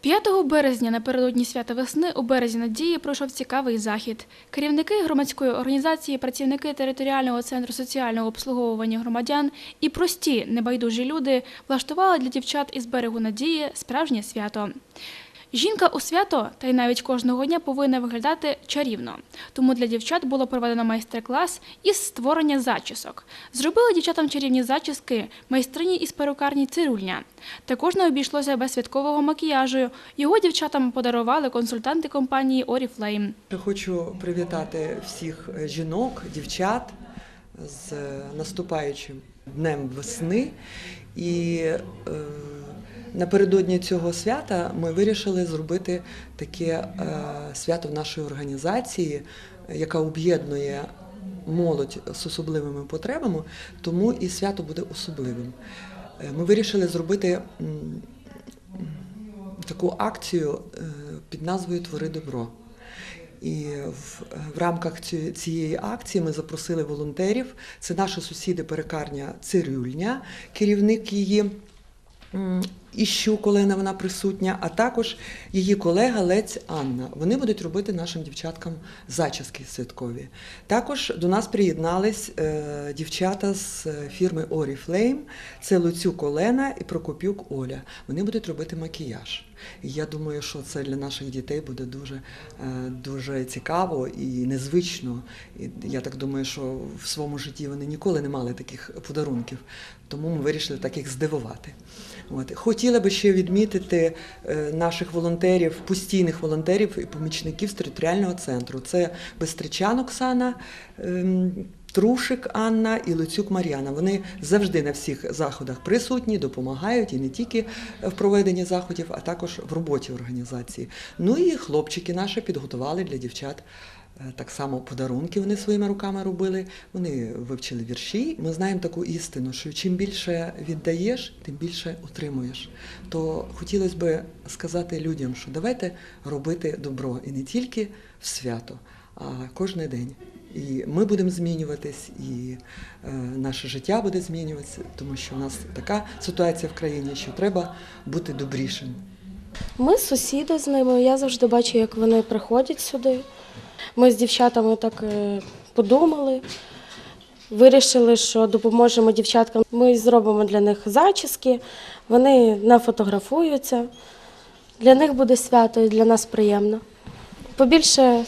5 березня напередодні свята весни у березі надії пройшов цікавий захід. Керівники громадської організації, працівники територіального центру соціального обслуговування громадян і прості небайдужі люди влаштували для дівчат із берегу надії справжнє свято. Жінка у свято, та й навіть кожного дня повинна виглядати чарівно. Тому для дівчат було проведено майстер-клас із створення зачісок. Зробили дівчатам чарівні зачіски майстрині із перукарні цирульня. Також не обійшлося без святкового макіяжу. Його дівчатам подарували консультанти компанії Oriflame. Хочу привітати всіх е, жінок, дівчат з е, наступаючим днем весни. І е, напередодні цього свята ми вирішили зробити таке е, свято в нашій організації, яка об'єднує молодь з особливими потребами, тому і свято буде особливим. Е, Ми вирішили зробити таку акцію е, під назвою Твори добро. І в, в рамках цієї акції ми запросили волонтерів. Це наші сусіди перекарня Цирюльня, керівник її. М, Іщук Олена, вона присутня, а також її колега Лець Анна. Вони будуть робити нашим дівчаткам зачіски святкові. Також до нас приєднались е, дівчата з е, фірми Oriflame. Це Луцюк Олена і Прокопюк Оля. Вони будуть робити макіяж. Я думаю, що це для наших дітей буде дуже, е, дуже цікаво і незвично. І я так думаю, що в своєму житті вони ніколи не мали таких подарунків, тому ми вирішили так їх здивувати. От. Хотіла би ще відмітити е, наших волонтерів, постійних волонтерів і помічників з територіального центру. Це Бестричан Оксана. Трушик Анна і Луцюк Мар'яна. Вони завжди на всіх заходах присутні, допомагають і не тільки в проведенні заходів, а також в роботі організації. Ну і хлопчики наші підготували для дівчат. е, Так само подарунки вони своїми руками робили. Вони вивчили вірші. Ми знаємо таку істину, що чим більше віддаєш, тим більше отримуєш. То хотілося б сказати людям, що давайте робити добро і не тільки в свято, а кожен день. І ми будемо змінюватись, і е, наше життя буде змінюватися, тому що в нас така ситуація в країні, що треба бути добрішим. Ми сусіди з ними. Я завжди бачу, як вони приходять сюди. Ми з дівчатами так е, подумали, вирішили, що допоможемо дівчаткам. Ми зробимо для них зачіски, вони нафотографуються. Для них буде свято і для нас приємно. Побільше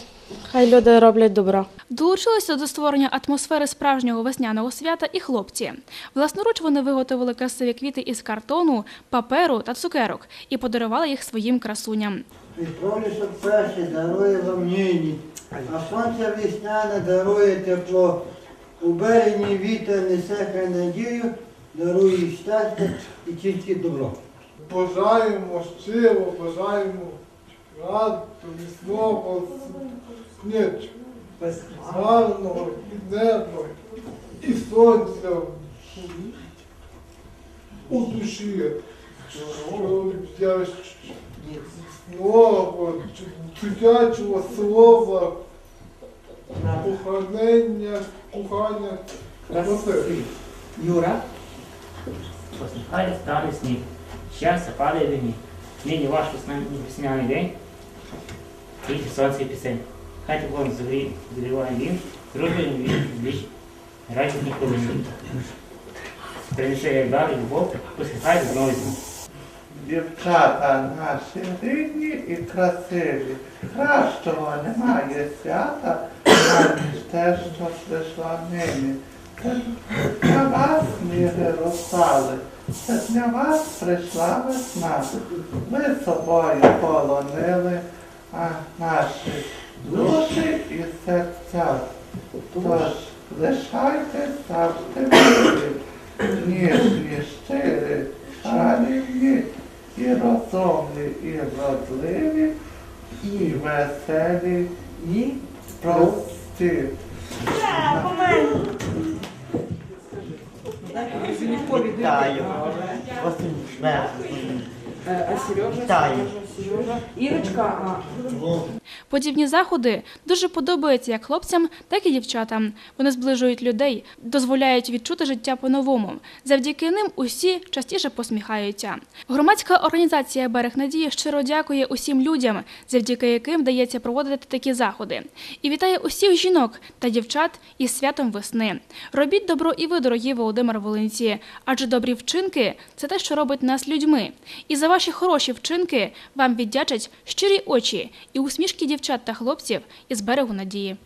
хай люди роблять добро. Долучилися до створення атмосфери справжнього весняного свята і хлопці. Власноруч вони виготовили красиві квіти із картону, паперу та цукерок і подарували їх своїм красуням. Пролісок перший дарує вам нині, а сонце весняне дарує тепло. У берегні вітер несе хай надію, дарує щастя і тільки добро. Бажаємо щиро, бажаємо раду, міцного снічку, гарного, піднебного і сонця у душі, що ясного, чутячого слова, кохання, кохання. Юра. Посміхає старий сніг. Щастя падає до ніг. Нині весна- весняний день. Тільки сонце і пісень. Хай теплом зігрі- зігріває він, дружбою він віч. Радісні хвилини. Принесе як дар і любов, посміхає знову зі. Дівчата наші рідні і красиві. Кращого немає свята, аніж те, що прийшла нині. Це для вас, міри русали, це для вас прийшла весна. Ви собою полонили а, наші душі і серця. Тож лишайте завжди ніжні, щирі, чарівні, і розумні, і вродливі, і веселі, і прості. Вітаю. А Сережа, Сережа, Ирочка, Подібні заходи дуже подобаються як хлопцям, так і дівчатам. Вони зближують людей, дозволяють відчути життя по-новому. Завдяки ним усі частіше посміхаються. Громадська організація Берег надії щиро дякує усім людям, завдяки яким вдається проводити такі заходи. І вітає усіх жінок та дівчат із святом весни. Робіть добро і ви, дорогі Володимир Волинці, адже добрі вчинки це те, що робить нас людьми. І за ваші хороші вчинки вам віддячать щирі очі і усмішки дівчат та хлопців із берегу надії.